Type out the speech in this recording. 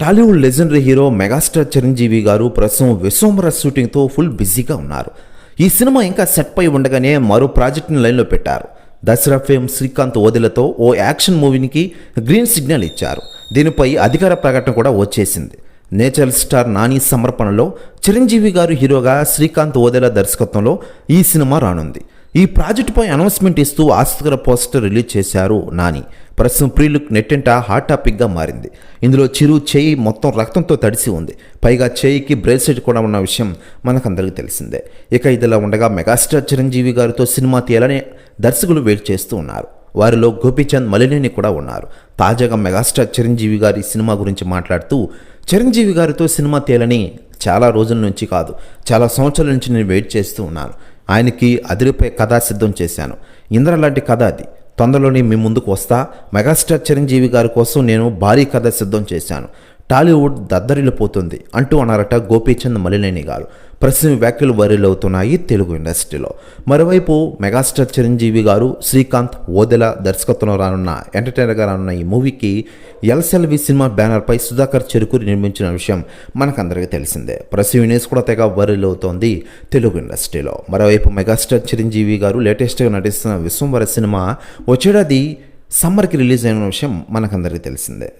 Tollywood legendary hero megastar Chiranjeevi garu ప్రస్తుతం Vishwambhara షూటింగ్తో full బిజీగా ఉన్నారు. ఈ సినిమా ఇంకా సెట్ పై ఉండగానే మరో ప్రాజెక్ట్ని లైన్లో పెట్టారు. దసరా ఫేమ్ శ్రీకాంత్ ఓదెలతో ఓ యాక్షన్ మూవీనికి గ్రీన్ సిగ్నల్ ఇచ్చారు. దీనిపై అధికార ప్రకటన కూడా వచ్చేసింది. నేచురల్ స్టార్ నాని సమర్పణలో చిరంజీవి గారు హీరోగా శ్రీకాంత్ ఓదెల దర్శకత్వంలో ఈ సినిమా రానుంది. ఈ ప్రాజెక్టుపై అనౌన్స్మెంట్ ఇస్తూ ఆసక్తికర పోస్టర్ రిలీజ్ చేశారు నాని. ప్రస్తుతం ప్రీలుక్ నెట్టెంట హాట్ టాపిక్గా మారింది. ఇందులో చిరు చేయి మొత్తం రక్తంతో తడిసి ఉంది. పైగా చేయికి బ్రేస్లెట్ కూడా ఉన్న విషయం మనకందరికీ తెలిసిందే. ఇక ఇదిలా ఉండగా మెగాస్టార్ చిరంజీవి గారితో సినిమా తీయాలని దర్శకులు వెయిట్ చేస్తూ ఉన్నారు. వారిలో గోపీచంద్ మలినేని కూడా ఉన్నారు. తాజాగా మెగాస్టార్ చిరంజీవి గారి సినిమా గురించి మాట్లాడుతూ చిరంజీవి గారితో సినిమా తీయాలని చాలా రోజుల నుంచి కాదు చాలా సంవత్సరాల నుంచి నేను వెయిట్ చేస్తూ ఉన్నాను. ఆయనకి అదిరిపై కథ సిద్ధం చేశాను. ఇంద్ర లాంటి కథ అది. తొందరలోనే మీ ముందుకు వస్తా. మెగాస్టార్ చిరంజీవి గారి కోసం నేను భారీ కథ సిద్ధం చేశాను. టాలీవుడ్ దద్దరిల్లిపోతుంది అంటూ అన్నారట గోపీచంద్ మలినేని గారు. ప్రస్తుతం వ్యాఖ్యలు వైరల్ అవుతున్నాయి తెలుగు ఇండస్ట్రీలో. మరోవైపు మెగాస్టార్ చిరంజీవి గారు శ్రీకాంత్ ఓదెల దర్శకత్వంలో రానున్న ఎంటర్టైనర్గా రానున్న ఈ మూవీకి ఎల్సెల్వి సినిమా బ్యానర్పై సుధాకర్ చెరుకూరి నిర్మించిన విషయం మనకందరికీ తెలిసిందే. ప్రస్తుతం న్యూస్ కూడా తెగ వైరల్ అవుతోంది తెలుగు ఇండస్ట్రీలో. మరోవైపు మెగాస్టార్ చిరంజీవి గారు లేటెస్ట్గా నటిస్తున్న విశ్వంవర సినిమా వచ్చేడాది సమ్మర్కి రిలీజ్ అయిన విషయం మనకందరికీ తెలిసిందే.